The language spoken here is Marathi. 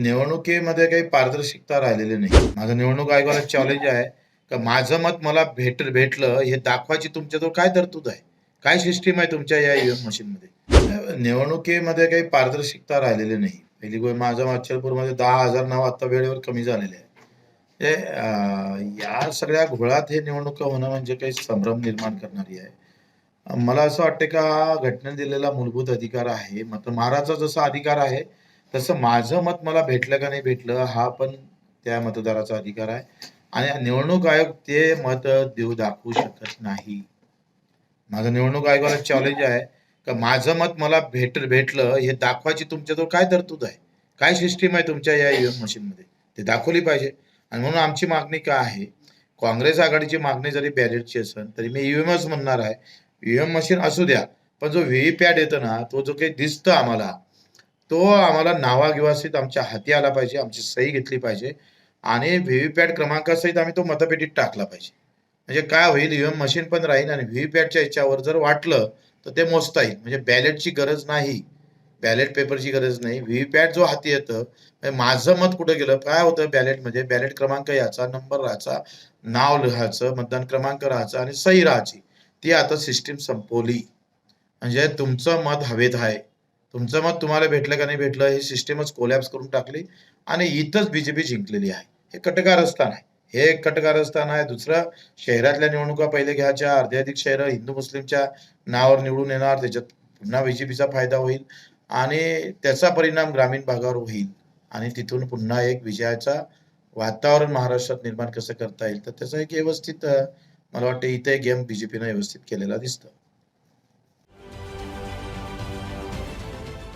निवडणुकीमध्ये काही पारदर्शकता राहिलेली नाही. माझं निवडणूक आयोगाला चॅलेंज आहे का माझं मत मला भेट भेटलं हे दाखवायची तुमच्याजवळ काय तरतूद आहे? काय सिस्टीम आहे तुमच्या या ईव्हीएम मशीनमध्ये? निवडणुकीमध्ये काही पारदर्शकता राहिलेली नाही. पहिली गोष्ट माझं अचलपूरमध्ये दहा हजार नाव आता वेळेवर कमी झालेले आहे हे, या सगळ्या घोळात हे निवडणुका होणं म्हणजे काही संभ्रम निर्माण करणारी आहे. मला असं वाटतं का घटनेने दिलेला मूलभूत अधिकार आहे. मात्र महाराजचा जसा अधिकार आहे तसं माझं मत मला भेटलं का नाही भेटलं हा पण त्या मतदाराचा अधिकार आहे. आणि निवडणूक आयोग ते मत देऊ दाखवू शकत नाही. माझं निवडणूक आयोगाला चॅलेंज आहे. का माझं मत मला भेट भेटलं हे दाखवायची तुमच्याजवळ काय तरतूद आहे? काय सिस्टीम आहे तुमच्या या ईव्हीएम मशीनमध्ये ते दाखवली पाहिजे. आणि म्हणून आमची मागणी काय आहे? काँग्रेस आघाडीची मागणी जरी बॅलेटची असेल तरी मी ईव्हीएमच म्हणणार आहे. ईव्हीएम मशीन असू द्या पण जो व्ही पॅड येतो ना तो जो काही दिसतो आम्हाला तो आम्हाला नावागिवासित आमच्या हाती आला पाहिजे आमची सही घेतली पाहिजे आणि व्हीव्हीपॅट क्रमांकासहित आम्ही तो मतपेटीत टाकला पाहिजे. म्हणजे काय होईल ईव्हीएम मशीन पण राहील आणि व्हीव्हीपॅटच्या याच्यावर जर वाटलं तर ते मोजता येईल. म्हणजे बॅलेटची गरज नाही बॅलेट पेपरची गरज नाही व्हीव्हीपॅट जो हाती येतं म्हणजे माझं मत कुठं गेलं काय होतं बॅलेटमध्ये? बॅलेट क्रमांक याचा नंबर राहायचा नाव लिहायचं मतदान क्रमांक राहायचा आणि सही राहायची. ती आता सिस्टीम संपवली. म्हणजे तुमचं मत हवेत आहे. तुमचं मत तुम्हाला भेटलं का नाही भेटलं ही सिस्टमच कोलॅप्स करून टाकली आणि इथंच बीजेपी जिंकलेली आहे. हे कटकारस्थान आहे. हे एक कटकारस्थान आहे. दुसरं शहरातल्या निवडणुका पहिले घ्यायच्या अर्ध्याधिक शहरं हिंदू मुस्लिमच्या नावावर निवडून येणार त्याच्यात पुन्हा बीजेपीचा फायदा होईल आणि त्याचा परिणाम ग्रामीण भागावर होईल. आणि तिथून पुन्हा एक विजयाचा वातावरण महाराष्ट्रात निर्माण कसं करता येईल तर त्याचा एक व्यवस्थित मला वाटतं इथे गेम बीजेपीनं व्यवस्थित केलेला दिसतं.